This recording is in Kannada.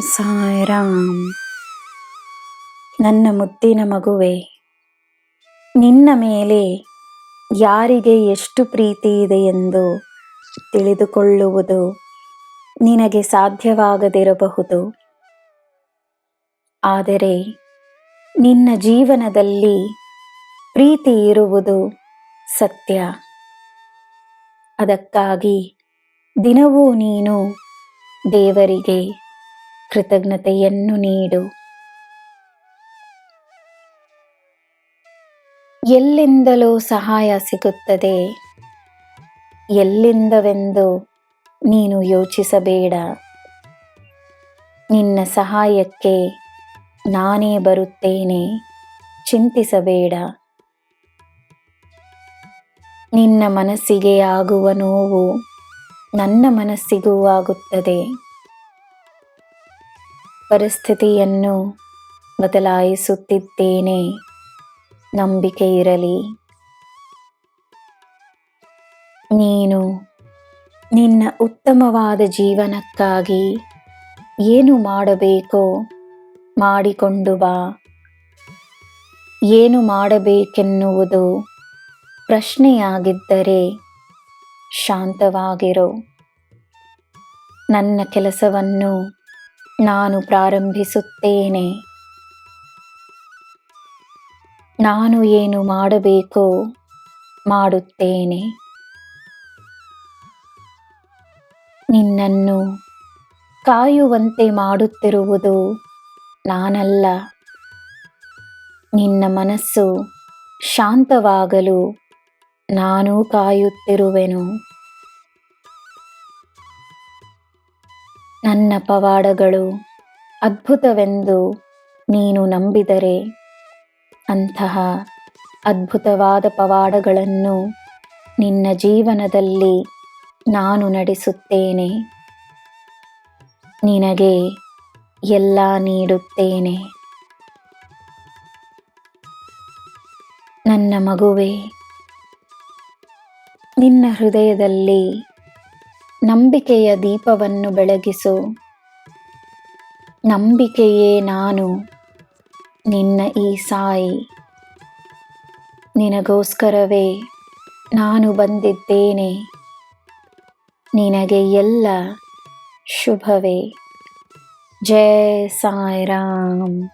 ಸಾಯ್ರಾಮ್. ನನ್ನ ಮುದ್ದಿನ ಮಗುವೆ, ನಿನ್ನ ಮೇಲೆ ಯಾರಿಗೆ ಎಷ್ಟು ಪ್ರೀತಿ ಇದೆ ಎಂದು ತಿಳಿದುಕೊಳ್ಳುವುದು ನಿನಗೆ ಸಾಧ್ಯವಾಗದಿರಬಹುದು. ಆದರೆ ನಿನ್ನ ಜೀವನದಲ್ಲಿ ಪ್ರೀತಿ ಇರುವುದು ಸತ್ಯ. ಅದಕ್ಕಾಗಿ ದಿನವೂ ನೀನು ದೇವರಿಗೆ ಕೃತಜ್ಞತೆಯನ್ನು ನೀಡು. ಎಲ್ಲಿಂದಲೂ ಸಹಾಯ ಸಿಗುತ್ತದೆ? ಎಲ್ಲಿಂದವೆಂದು ನೀನು ಯೋಚಿಸಬೇಡ. ನಿನ್ನ ಸಹಾಯಕ್ಕೆ ನಾನೇ ಬರುತ್ತೇನೆ. ಚಿಂತಿಸಬೇಡ. ನಿನ್ನ ಮನಸ್ಸಿಗೆ ಆಗುವ ನೋವು ನನ್ನ ಮನಸ್ಸಿಗೂ ಆಗುತ್ತದೆ. ಪರಿಸ್ಥಿತಿಯನ್ನು ಬದಲಾಯಿಸುತ್ತಿದ್ದೇನೆ. ನಂಬಿಕೆ ಇರಲಿ. ನೀನು ನಿನ್ನ ಉತ್ತಮವಾದ ಜೀವನಕ್ಕಾಗಿ ಏನು ಮಾಡಬೇಕೋ ಮಾಡಿಕೊಂಡು ಬಾ. ಏನು ಮಾಡಬೇಕೆನ್ನುವುದು ಪ್ರಶ್ನೆಯಾಗಿದ್ದರೆ ಶಾಂತವಾಗಿರು. ನನ್ನ ಕೆಲಸವನ್ನು ನಾನು ಪ್ರಾರಂಭಿಸುತ್ತೇನೆ. ನಾನು ಏನು ಮಾಡಬೇಕೋ ಮಾಡುತ್ತೇನೆ. ನಿನ್ನನ್ನು ಕಾಯುವಂತೆ ಮಾಡುತ್ತಿರುವುದು ನಾನಲ್ಲ. ನಿನ್ನ ಮನಸ್ಸು ಶಾಂತವಾಗಲು ನಾನು ಕಾಯುತ್ತಿರುವೆನು. ನನ್ನ ಪವಾಡಗಳು. ಅದ್ಭುತವೆಂದು ನೀನು ನಂಬಿದರೆ ಅಂತಹ ಅದ್ಭುತವಾದ ಪವಾಡಗಳನ್ನು ನಿನ್ನ ಜೀವನದಲ್ಲಿ ನಾನು ನಡೆಸುತ್ತೇನೆ. ನಿನಗೆ ಎಲ್ಲ ನೀಡುತ್ತೇನೆ. ನನ್ನ ಮಗುವೆ, ನಿನ್ನ ಹೃದಯದಲ್ಲಿ ನಂಬಿಕೆಯ ದೀಪವನ್ನು ಬೆಳಗಿಸು. ನಂಬಿಕೆಯೇ ನಾನು ನಿನ್ನ ಈ ಸಾಯಿ. ನಿನಗೋಸ್ಕರವೇ ನಾನು ಬಂದಿದ್ದೇನೆ. ನಿನಗೆ ಎಲ್ಲ ಶುಭವೇ. ಜಯ ಸಾಯಿರಾಮ್.